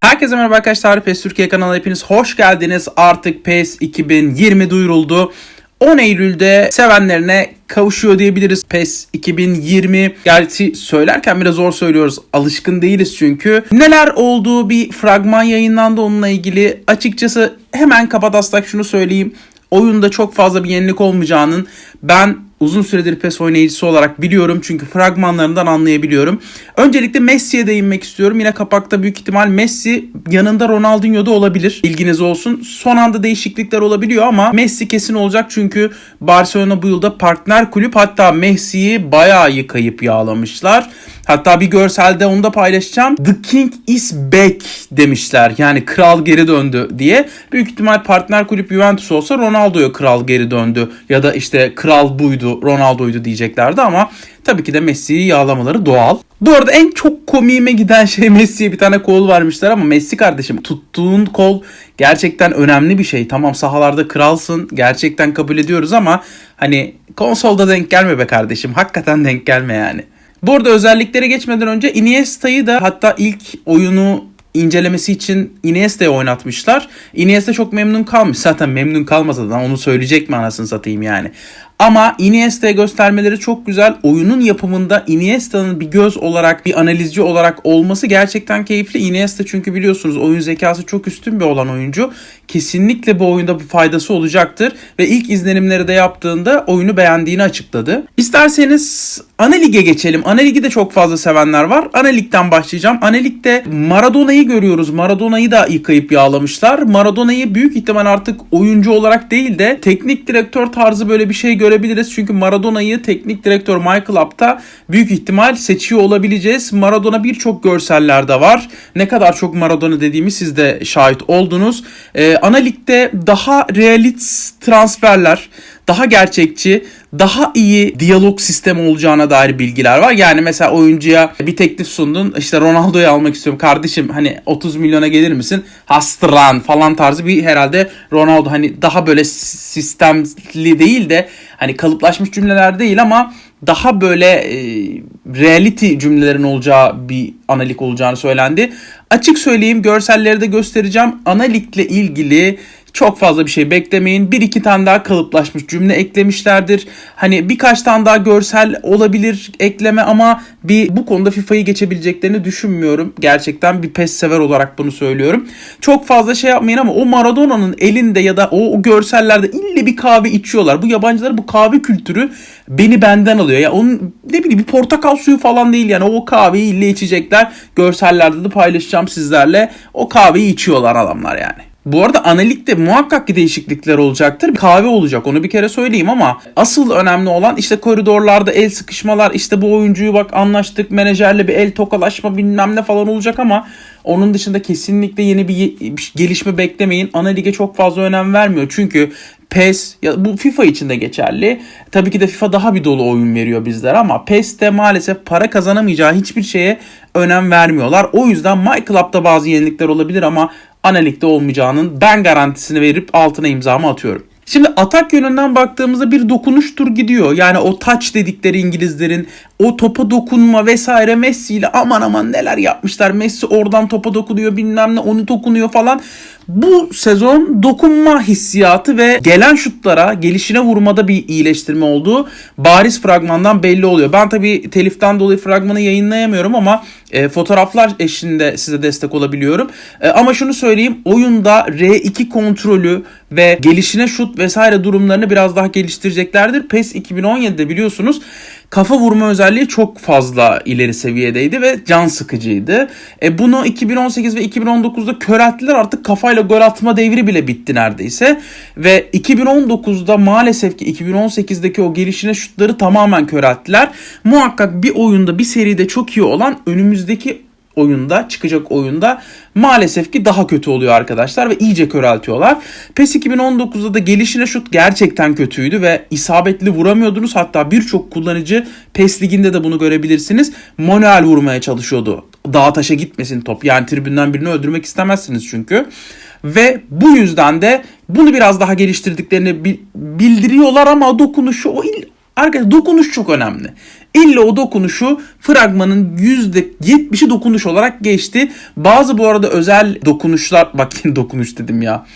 Herkese merhaba arkadaşlar. PES Türkiye kanalına hepiniz hoş geldiniz. Artık PES 2020 duyuruldu. 10 Eylül'de sevenlerine kavuşuyor diyebiliriz. PES 2020. Gerçi söylerken biraz zor söylüyoruz. Alışkın değiliz çünkü. Neler olduğu bir fragman yayınlandı onunla ilgili. Açıkçası hemen kabataslak şunu söyleyeyim. Oyunda çok fazla bir yenilik olmayacağının ben uzun süredir PES oynayıcısı olarak biliyorum çünkü fragmanlarından anlayabiliyorum. Öncelikle Messi'ye değinmek istiyorum. Yine kapakta büyük ihtimal Messi yanında Ronaldinho da olabilir. Bilginiz olsun. Son anda değişiklikler olabiliyor ama Messi kesin olacak çünkü Barcelona bu yılda partner kulüp hatta Messi'yi bayağı yıkayıp yağlamışlar. Hatta bir görselde onu da paylaşacağım. The King is back demişler. Yani kral geri döndü diye. Büyük ihtimal partner kulüp Juventus olsa Ronaldo'ya kral geri döndü. Ya da işte kral buydu, Ronaldo'ydu diyeceklerdi ama tabii ki de Messi'yi yağlamaları doğal. Bu arada en çok komiğime giden şey Messi'ye bir tane kol vermişler ama Messi kardeşim tuttuğun kol gerçekten önemli bir şey. Tamam sahalarda kralsın gerçekten kabul ediyoruz ama hani konsolda denk gelme be kardeşim. Hakikaten denk gelme yani. Bu arada özelliklere geçmeden önce Iniesta'yı da hatta ilk oyunu incelemesi için Iniesta'yı oynatmışlar. Iniesta çok memnun kalmış. Zaten memnun kalmasa da onu söyleyecek mi anasını satayım yani. Ama Iniesta'ya göstermeleri çok güzel. Oyunun yapımında Iniesta'nın bir göz olarak, bir analizci olarak olması gerçekten keyifli. Iniesta çünkü biliyorsunuz oyun zekası çok üstün bir olan oyuncu. Kesinlikle bu oyunda bir faydası olacaktır. Ve ilk izlenimleri de yaptığında oyunu beğendiğini açıkladı. İsterseniz ana lige geçelim. Ana ligi de çok fazla sevenler var. Ana ligden başlayacağım. Ana ligde Maradona'yı görüyoruz. Maradona'yı da yıkayıp yağlamışlar. Maradona'yı büyük ihtimal artık oyuncu olarak değil de teknik direktör tarzı böyle bir şey görebiliriz. Çünkü Maradona'yı teknik direktör Michael Apta büyük ihtimal seçiyor olabileceğiz. Maradona birçok görsellerde var. Ne kadar çok Maradona dediğimi siz de şahit oldunuz. Ee, ana ligde daha realist transferler, daha gerçekçi, daha iyi diyalog sistemi olacağına dair bilgiler var. Yani mesela oyuncuya bir teklif sundun. İşte Ronaldo'yu almak istiyorum. Kardeşim hani 30 milyona gelir misin? Hastran falan tarzı bir herhalde Ronaldo hani daha böyle sistemli değil de hani kalıplaşmış cümleler değil ama daha böyle e, reality cümlelerin olacağı bir analik olacağını söylendi. Açık söyleyeyim görselleri de göstereceğim. Analigle ilgili çok fazla bir şey beklemeyin. Bir iki tane daha kalıplaşmış cümle eklemişlerdir. Hani birkaç tane daha görsel olabilir ekleme ama bir bu konuda FIFA'yı geçebileceklerini düşünmüyorum. Gerçekten bir PES sever olarak bunu söylüyorum. Çok fazla şey yapmayın ama o Maradona'nın elinde ya da o, o görsellerde ille bir kahve içiyorlar. Bu yabancılar bu kahve kültürü beni benden alıyor. Ya onun ne bileyim bir portakal suyu falan değil yani o kahveyi ille içecekler. Görsellerde de paylaşacağım sizlerle. O kahveyi içiyorlar adamlar yani. Bu arada analitikte muhakkak ki değişiklikler olacaktır. Kahve olacak onu bir kere söyleyeyim ama asıl önemli olan işte koridorlarda el sıkışmalar işte bu oyuncuyu bak anlaştık menajerle bir el tokalaşma bilmem ne falan olacak ama onun dışında kesinlikle yeni bir gelişme beklemeyin. Ana lige çok fazla önem vermiyor. Çünkü PES ya bu FIFA için de geçerli. Tabii ki de FIFA daha bir dolu oyun veriyor bizlere ama PES'te maalesef para kazanamayacağı hiçbir şeye önem vermiyorlar. O yüzden MyClub'da bazı yenilikler olabilir ama Analik'te olmayacağının ben garantisini verip altına imzamı atıyorum. Şimdi atak yönünden baktığımızda bir dokunuştur gidiyor. Yani o touch dedikleri İngilizlerin o topa dokunma vesaire Messi ile aman aman neler yapmışlar. Messi oradan topa dokunuyor bilmem ne onu dokunuyor falan. Bu sezon dokunma hissiyatı ve gelen şutlara gelişine vurmada bir iyileştirme olduğu bariz fragmandan belli oluyor. Ben tabii teliften dolayı fragmanı yayınlayamıyorum ama e, fotoğraflar eşliğinde size destek olabiliyorum. E, ama şunu söyleyeyim oyunda R2 kontrolü ve gelişine şut vesaire durumlarını biraz daha geliştireceklerdir. PES 2017'de biliyorsunuz kafa vurma özelliği çok fazla ileri seviyedeydi ve can sıkıcıydı. E bunu 2018 ve 2019'da körelttiler artık kafayla gol atma devri bile bitti neredeyse. Ve 2019'da maalesef ki 2018'deki o gelişine şutları tamamen körelttiler. Muhakkak bir oyunda bir seride çok iyi olan önümüzdeki oyunda çıkacak oyunda maalesef ki daha kötü oluyor arkadaşlar ve iyice köreltiyorlar. PES 2019'da da gelişine şut gerçekten kötüydü ve isabetli vuramıyordunuz. Hatta birçok kullanıcı PES liginde de bunu görebilirsiniz. Manuel vurmaya çalışıyordu. Dağa taşa gitmesin top. Yani tribünden birini öldürmek istemezsiniz çünkü. Ve bu yüzden de Bunu biraz daha geliştirdiklerini bi- bildiriyorlar ama dokunuşu o il- Arkadaşlar dokunuş çok önemli. İlla o dokunuşu fragmanın %70'i dokunuş olarak geçti. Bazı bu arada özel dokunuşlar bakın dokunuş dedim ya.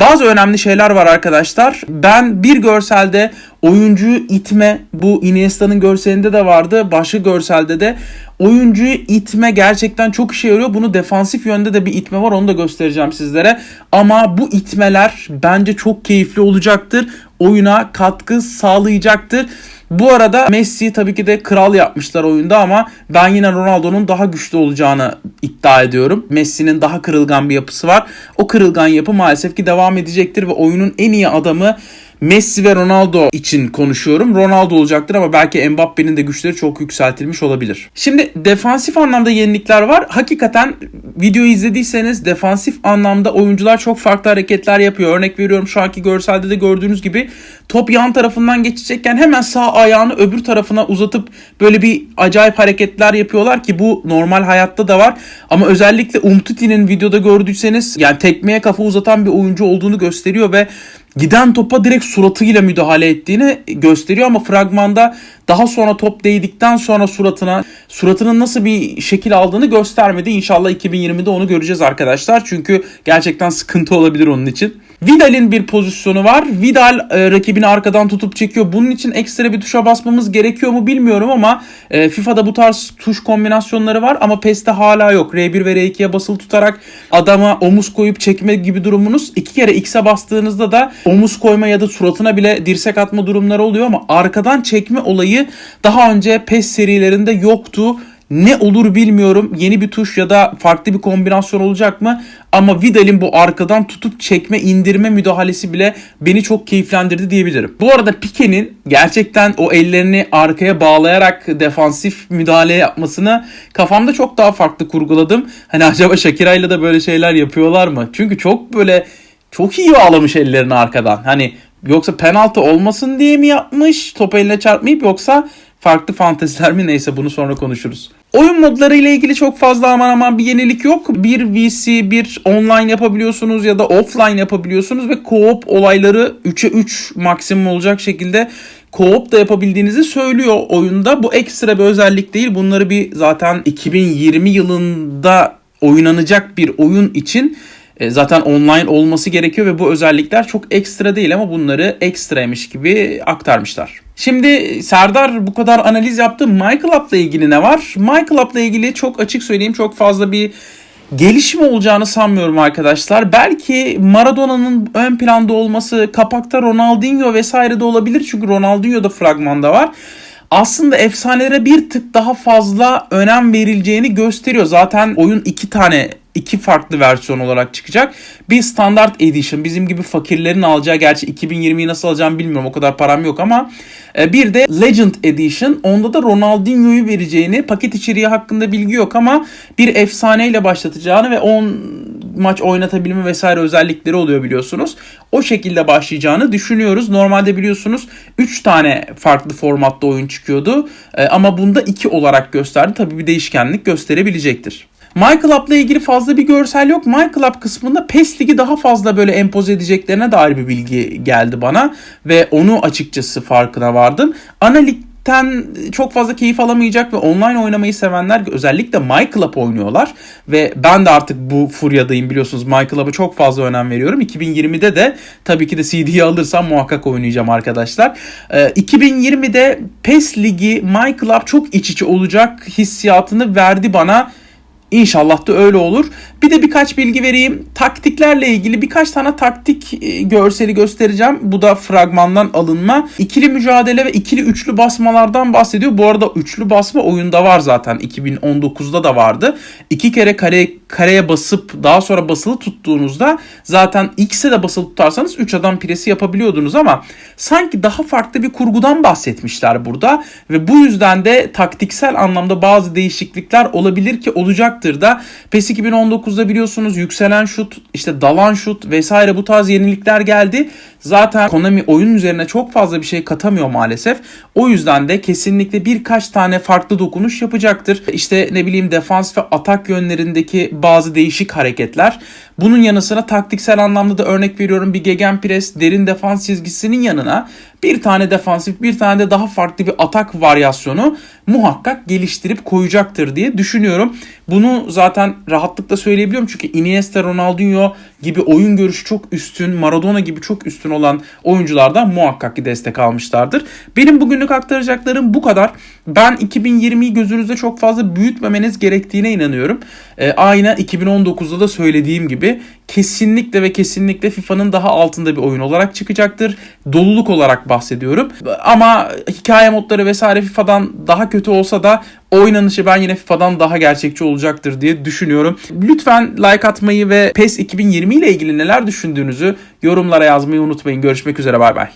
Bazı önemli şeyler var arkadaşlar. Ben bir görselde oyuncuyu itme bu Iniesta'nın görselinde de vardı. Başka görselde de oyuncuyu itme gerçekten çok işe yarıyor. Bunu defansif yönde de bir itme var onu da göstereceğim sizlere. Ama bu itmeler bence çok keyifli olacaktır. Oyuna katkı sağlayacaktır. Bu arada Messi tabii ki de kral yapmışlar oyunda ama ben yine Ronaldo'nun daha güçlü olacağını iddia ediyorum. Messi'nin daha kırılgan bir yapısı var. O kırılgan yapı maalesef ki devam edecektir ve oyunun en iyi adamı Messi ve Ronaldo için konuşuyorum. Ronaldo olacaktır ama belki Mbappe'nin de güçleri çok yükseltilmiş olabilir. Şimdi defansif anlamda yenilikler var. Hakikaten videoyu izlediyseniz defansif anlamda oyuncular çok farklı hareketler yapıyor. Örnek veriyorum şu anki görselde de gördüğünüz gibi top yan tarafından geçecekken hemen sağ ayağını öbür tarafına uzatıp böyle bir acayip hareketler yapıyorlar ki bu normal hayatta da var. Ama özellikle Umtiti'nin videoda gördüyseniz yani tekmeye kafa uzatan bir oyuncu olduğunu gösteriyor ve giden topa direkt suratıyla müdahale ettiğini gösteriyor ama fragmanda daha sonra top değdikten sonra suratına suratının nasıl bir şekil aldığını göstermedi. İnşallah 2020'de onu göreceğiz arkadaşlar. Çünkü gerçekten sıkıntı olabilir onun için. Vidal'in bir pozisyonu var. Vidal e, rakibini arkadan tutup çekiyor. Bunun için ekstra bir tuşa basmamız gerekiyor mu bilmiyorum ama e, FIFA'da bu tarz tuş kombinasyonları var ama PES'te hala yok. R1 ve R2'ye basılı tutarak adama omuz koyup çekme gibi durumunuz. iki kere X'e bastığınızda da omuz koyma ya da suratına bile dirsek atma durumları oluyor ama arkadan çekme olayı daha önce PES serilerinde yoktu. Ne olur bilmiyorum. Yeni bir tuş ya da farklı bir kombinasyon olacak mı? Ama Vidal'in bu arkadan tutup çekme, indirme müdahalesi bile beni çok keyiflendirdi diyebilirim. Bu arada Pique'nin gerçekten o ellerini arkaya bağlayarak defansif müdahale yapmasını kafamda çok daha farklı kurguladım. Hani acaba Shakira'yla da böyle şeyler yapıyorlar mı? Çünkü çok böyle çok iyi bağlamış ellerini arkadan. Hani yoksa penaltı olmasın diye mi yapmış? Top eline çarpmayıp yoksa farklı fanteziler mi neyse bunu sonra konuşuruz. Oyun modları ile ilgili çok fazla aman aman bir yenilik yok. Bir VC, bir online yapabiliyorsunuz ya da offline yapabiliyorsunuz ve co-op olayları 3'e 3 maksimum olacak şekilde co-op da yapabildiğinizi söylüyor oyunda. Bu ekstra bir özellik değil. Bunları bir zaten 2020 yılında oynanacak bir oyun için zaten online olması gerekiyor ve bu özellikler çok ekstra değil ama bunları ekstraymış gibi aktarmışlar. Şimdi Serdar bu kadar analiz yaptı. Michael Up'la ilgili ne var? Michael Up'la ilgili çok açık söyleyeyim çok fazla bir gelişme olacağını sanmıyorum arkadaşlar. Belki Maradona'nın ön planda olması, kapakta Ronaldinho vesaire de olabilir. Çünkü Ronaldinho da fragmanda var aslında efsanelere bir tık daha fazla önem verileceğini gösteriyor. Zaten oyun iki tane iki farklı versiyon olarak çıkacak. Bir standart edition bizim gibi fakirlerin alacağı gerçi 2020'yi nasıl alacağım bilmiyorum o kadar param yok ama e, bir de Legend Edition onda da Ronaldinho'yu vereceğini paket içeriği hakkında bilgi yok ama bir efsaneyle başlatacağını ve 10 maç oynatabilme vesaire özellikleri oluyor biliyorsunuz. O şekilde başlayacağını düşünüyoruz. Normalde biliyorsunuz 3 tane farklı formatta oyun çıkıyordu e, ama bunda 2 olarak gösterdi. Tabii bir değişkenlik gösterebilecektir. Michael Up'la ilgili fazla bir görsel yok. Michael Up kısmında PES Ligi daha fazla böyle empoze edeceklerine dair bir bilgi geldi bana. Ve onu açıkçası farkına vardım. Ana ligden çok fazla keyif alamayacak ve online oynamayı sevenler özellikle Michael Up oynuyorlar. Ve ben de artık bu furyadayım biliyorsunuz. Michael Up'a çok fazla önem veriyorum. 2020'de de tabii ki de CD'yi alırsam muhakkak oynayacağım arkadaşlar. Ee, 2020'de PES Ligi Michael Up çok iç içe olacak hissiyatını verdi bana. İnşallah da öyle olur. Bir de birkaç bilgi vereyim. Taktiklerle ilgili birkaç tane taktik e, görseli göstereceğim. Bu da fragmandan alınma. İkili mücadele ve ikili üçlü basmalardan bahsediyor. Bu arada üçlü basma oyunda var zaten. 2019'da da vardı. İki kere kare, kareye basıp daha sonra basılı tuttuğunuzda zaten X'e de basılı tutarsanız 3 adam presi yapabiliyordunuz ama sanki daha farklı bir kurgudan bahsetmişler burada. Ve bu yüzden de taktiksel anlamda bazı değişiklikler olabilir ki olacaktır da. PES 2019'da biliyorsunuz yükselen şut, işte dalan şut vesaire bu tarz yenilikler geldi. Zaten Konami oyun üzerine çok fazla bir şey katamıyor maalesef. O yüzden de kesinlikle birkaç tane farklı dokunuş yapacaktır. İşte ne bileyim defans ve atak yönlerindeki bazı değişik hareketler. Bunun yanı sıra taktiksel anlamda da örnek veriyorum bir gegenpress derin defans çizgisinin yanına bir tane defansif bir tane de daha farklı bir atak varyasyonu muhakkak geliştirip koyacaktır diye düşünüyorum. Bunu zaten rahatlıkla söyleyebiliyorum çünkü Iniesta, Ronaldinho gibi oyun görüşü çok üstün, Maradona gibi çok üstün olan oyunculardan muhakkak ki destek almışlardır. Benim bugünlük aktaracaklarım bu kadar. Ben 2020'yi gözünüzde çok fazla büyütmemeniz gerektiğine inanıyorum. Ee, aynı 2019'da da söylediğim gibi kesinlikle ve kesinlikle FIFA'nın daha altında bir oyun olarak çıkacaktır. Doluluk olarak bahsediyorum. Ama hikaye modları vesaire FIFA'dan daha kötü olsa da oynanışı ben yine FIFA'dan daha gerçekçi olacaktır diye düşünüyorum. Lütfen like atmayı ve PES 2020 ile ilgili neler düşündüğünüzü yorumlara yazmayı unutmayın. Görüşmek üzere bay bay.